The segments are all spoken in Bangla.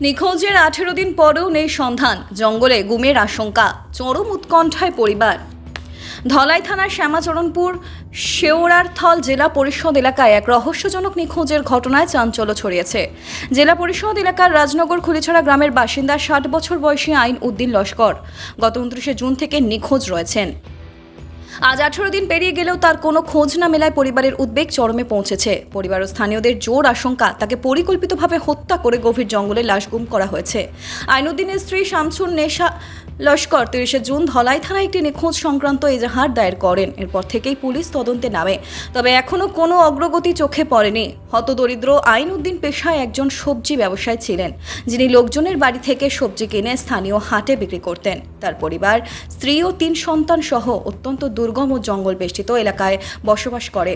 নিখোঁজের আঠেরো দিন পরেও নেই সন্ধান। জঙ্গলে গুমের আশঙ্কা, চরম উৎকণ্ঠায় পরিবার। ধলাই থানার শ্যামাচরণপুর শেওড়ারথল জেলা পরিষদ এলাকায় এক রহস্যজনক নিখোঁজের ঘটনায় চাঞ্চল্য ছড়িয়েছে। জেলা পরিষদ এলাকার রাজনগর খুলিছড়া গ্রামের বাসিন্দা, ষাট বছর বয়সী আইন উদ্দিন লস্কর। গত উনত্রিশে জুন থেকে নিখোঁজ রয়েছেন। আজ আঠারো দিন পেরিয়ে গেলেও তার কোনো খোঁজ না মেলায় পরিবারের উদ্বেগ চরমে পৌঁছেছে। পরিবার ও স্থানীয়দের জোর আশঙ্কা, তাকে পরিকল্পিতভাবে হত্যা করে গভীর জঙ্গলে লাশ গুম করা হয়েছে। আইনুদ্দিনের স্ত্রী শামসুন নেশা লস্কর তিরিশে জুন ধলাই থানায় একটি নিখোঁজ সংক্রান্ত এজাহার দায়ের করেন। এরপর থেকেই পুলিশ তদন্তে নামে। তবে এখনও কোনো অগ্রগতি চোখে পড়েনি। হতদরিদ্র আইনউদ্দিন পেশায় একজন সবজি ব্যবসায়ী ছিলেন, যিনি লোকজনের বাড়ি থেকে সবজি কিনে স্থানীয় হাটে বিক্রি করতেন। তার পরিবার, স্ত্রী ও তিন সন্তান সহ অত্যন্ত দুর্গম ও জঙ্গল বেষ্টিত এলাকায় বসবাস করে।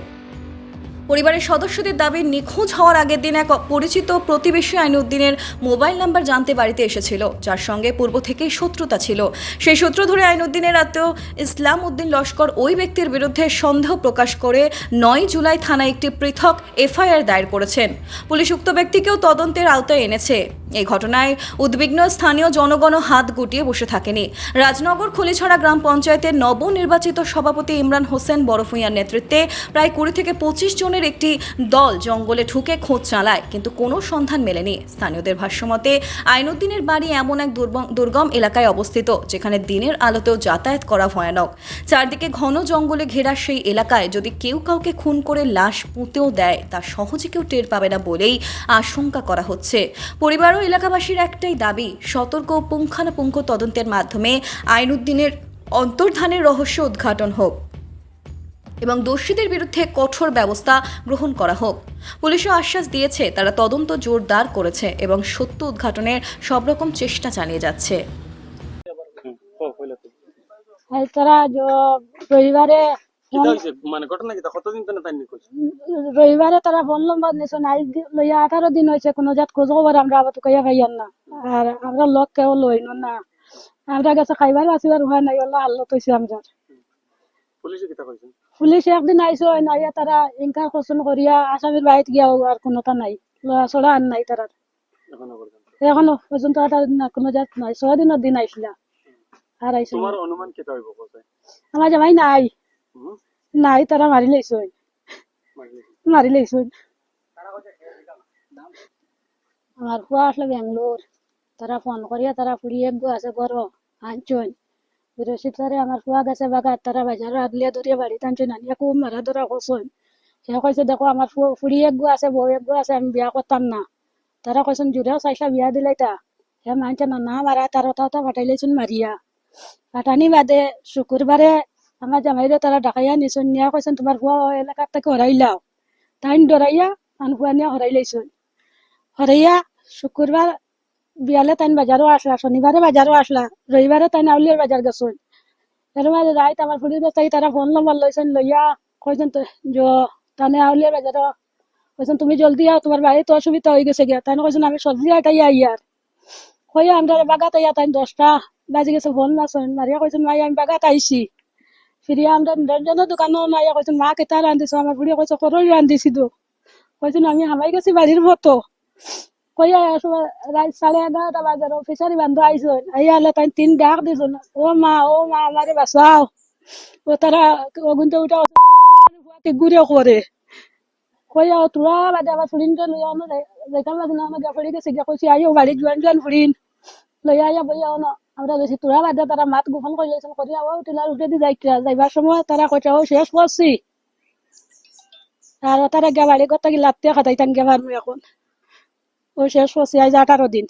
পরিবারের সদস্যদের দাবি, নিখোঁজ হওয়ার আগের দিন এক পরিচিত প্রতিবেশী আইনউদ্দিনের মোবাইল নাম্বার জানতে বাড়িতে এসেছিল, যার সঙ্গে পূর্ব থেকেই শত্রুতা ছিল। সেই সূত্র ধরে আইনউদ্দিনের আত্মীয় ইসলাম উদ্দিন লস্কর ওই ব্যক্তির বিরুদ্ধে সন্দেহ প্রকাশ করে নয় জুলাই থানায় একটি পৃথক এফআইআর দায়ের করেছেন। পুলিশ উক্ত ব্যক্তিকেও তদন্তের আওতায় এনেছে। এই ঘটনায় উদ্বিগ্ন স্থানীয় জনগণও হাত গুটিয়ে বসে থাকেনি। রাজনগর খলিছড়া গ্রাম পঞ্চায়েতের নবনির্বাচিত সভাপতি ইমরান হোসেন বরফুইয়ার নেতৃত্বে প্রায় কুড়ি থেকে পঁচিশ জনের একটি দল জঙ্গলে ঢুকে খোঁজ চালায়, কিন্তু কোনো সন্ধান মেলেনি। স্থানীয়দের ভাষ্যমতে, আইনুদ্দিনের বাড়ি এমন এক দুর্গম- এলাকায় অবস্থিত, যেখানে দিনের আলোতেও যাতায়াত করা ভয়ানক। চারদিকে ঘন জঙ্গলে ঘেরা সেই এলাকায় যদি কেউ কাউকে খুন করে লাশ পুঁতেও দেয়, তা সহজে কেউ টের পাবে না বলেই আশঙ্কা করা হচ্ছে। পরিবার ও এলাকাবাসীর একটাই দাবি সতর্ক ও পুঙ্খানুপুঙ্খ তদন্তের মাধ্যমে আইনুদ্দিনের অন্তর্ধানের রহস্য উদ্ঘাটন হোক এবং দোষীদের বিরুদ্ধে কঠোর ব্যবস্থা গ্রহণ করা হোক। পুলিশও আশ্বাস দিয়েছে তারা তদন্ত জোরদার করেছে এবং সত্য উদ্ঘাটনের সব রকম চেষ্টা চালিয়ে যাচ্ছে। তারা জ- রবিবারে কিতা হইছে মানে ঘটনা কতদিন তাই নিখোঁজ? রবিবারে তারা নিছো নাই লইয়া আঠারো দিন হয়েছে কোনো জাত খোঁজ খবর আমরা আবার তো কইয়া পাইয়ান না। আর আমরা লোক কেউ লই না। আমরা গেছে খাইবার হয় নাই আল্লাহ আল্লাহ তৈছে আমরা পুলিশে কিতা কইছেন পুলিশ একদিন নাইয়া তারা ইনকার কোশ্চেন করিয়া আসামির বাড়িতে গিয়া আর কোনোটা নাই। লড়া ছড়া আর নাই তারা এখনও পর্যন্ত? আঠারো দিন কোনো জাত নাই ছয় দিনের দিন আইসিলা আর আইসো তোমার অনুমান কিতা হইব কোথায় আমার জামাই নাই। নাই, তারা মারি লাইছো মারলি মারি লাইছো আমার ফুয়া আসলে বেঙ্গলোর তারা ফোন করিয়া তারা ফুড়ি গো আছে ঘর আনছন বৃহস্পতিবারে আমার ফুয়া গেছে বাগাত। তারা বাজার আগলিয়া ধরিয়া বাড়ি আনছন আনিয়া খুব মারা ধরা করছেন সে কইছে দেখো আমার ফুড়ি এক গো আছে বউ এক গো আছে, আমি বিয়া করতাম না। তারা কইছেন জুড়েও চাইসা বিয়া দিলাই তা? হে মানছে, না না মারা তার ওটা ওটা পাঠাইলেছেন মারিয়া পাঠানি বাদে শুক্রবারে আমার জামাইরে তারা ডাকাইয়া নিছন নিয়া কইছেন তোমার ওই এলাকার থেকে হরাইলাও তাইন ডরাইয়া আন ফুয়া নিয়া হরাই লাইছন হরাইয়া শুক্রবার বিয়ালে তাইন বাজারও আসলা শনিবারে বাজারও আসলা রবিবারে তাইন আউলিয়ার বাজার গেছন। এর মাঝে রাইত আমার ফুড়ির তাই তারা ফোন নম্বর লইছেন লইয়া কইছেন তো তানে আউলিয়ার বাজারও কইছেন তুমি জলদি আও তোমার বাড়িতে অসুবিধা হয়ে গেছে গিয়া। তাই কইছেন আমি সবজি আটাই আইয়ার কইয়া আমরা বাগাত আইয়া তাই দশটা বাজে গেছে, ফোন মাসন মারিয়া কইছেন মাই, আমি বাগাত আইছি ফিরিয়া আমরা নিরঞ্জনের দোকানও মাইয়া কইছেন মা কেতা রান্ধিছ আমার বুড়িয়া কইছে করই রান্ধিছি তো কইছেন আমি হামাই গেছি বাড়ির মতো কইয়া রাত সাড়ে এগারোটা বাজার ফিসারি বান্ধব আইসন আইয়া আল্লাহ তাই তিন ডাক দিছন ও মা ও মা আমারে বাঁচাও ও তারা অগুনতে উঠা ঘুরে করে কইয়া তোরা বাদে আবার ফুরিনকে লইয়া অন্য দেখার লাগে না আমাকে ফুরি গেছে গিয়া কইছি আইও বাড়ি জোয়ান জোয়ান ফুরিন লইয়া আইয়া বইয়া অন্য আমরা গেছি তোরা বাদে তারা মাত গোপন করে লেছেন করি আবার টিলার উঠে দি যাইতা যাইবার সময় তারা কইটা ও শেষ করছি আর তারা গেবাড়ি বাড়ি কি গিয়ে লাত্তিয়া খাতাইতাম গেবার এখন ও শেষ করছি আজ আঠারো দিন।